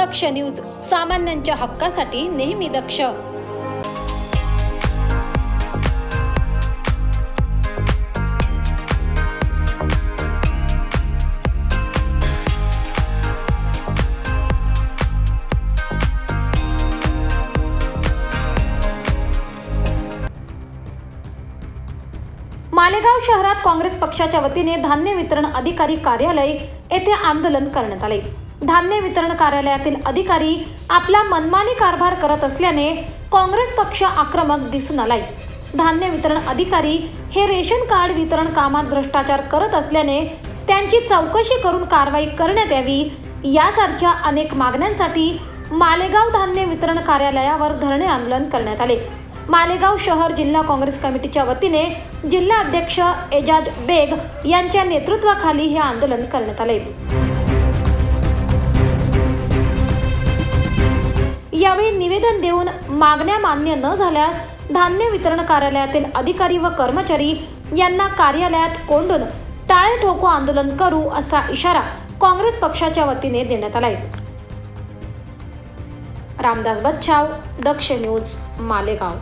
दक्ष news सामान्यांच्या हक्कासाठी नेहमी दक्ष. मालेगाव शहरात काँग्रेस पक्षाच्या वतीने धान्य वितरण अधिकारी कार्यालय येथे आंदोलन करण्यात आले. धान्य वितरण कार्यालयातील अधिकारी आपला मनमानी कारभार करत असल्याने काँग्रेस पक्ष आक्रमक दिसून आलाय. धान्य वितरण अधिकारी हे रेशन कार्ड वितरण कामात भ्रष्टाचार करत असल्याने त्यांची चौकशी करून कारवाई करण्यात यावी यासारख्या अनेक मागण्यांसाठी मालेगाव धान्य वितरण कार्यालयावर धरणे आंदोलन करण्यात आले. मालेगाव शहर जिल्हा काँग्रेस कमिटीच्या वतीने जिल्हा अध्यक्ष एजाज बेग यांच्या नेतृत्वाखाली हे आंदोलन करण्यात आले. यावेळी निवेदन देऊन मागण्या मान्य न झाल्यास धान्य वितरण कार्यालयातील अधिकारी व कर्मचारी यांना कार्यालयात कोंडून टाळे ठोको आंदोलन करू असा इशारा काँग्रेस पक्षाच्या वतीने देण्यात आलाय. रामदास बच्चाव दक्ष न्यूज मालेगाव.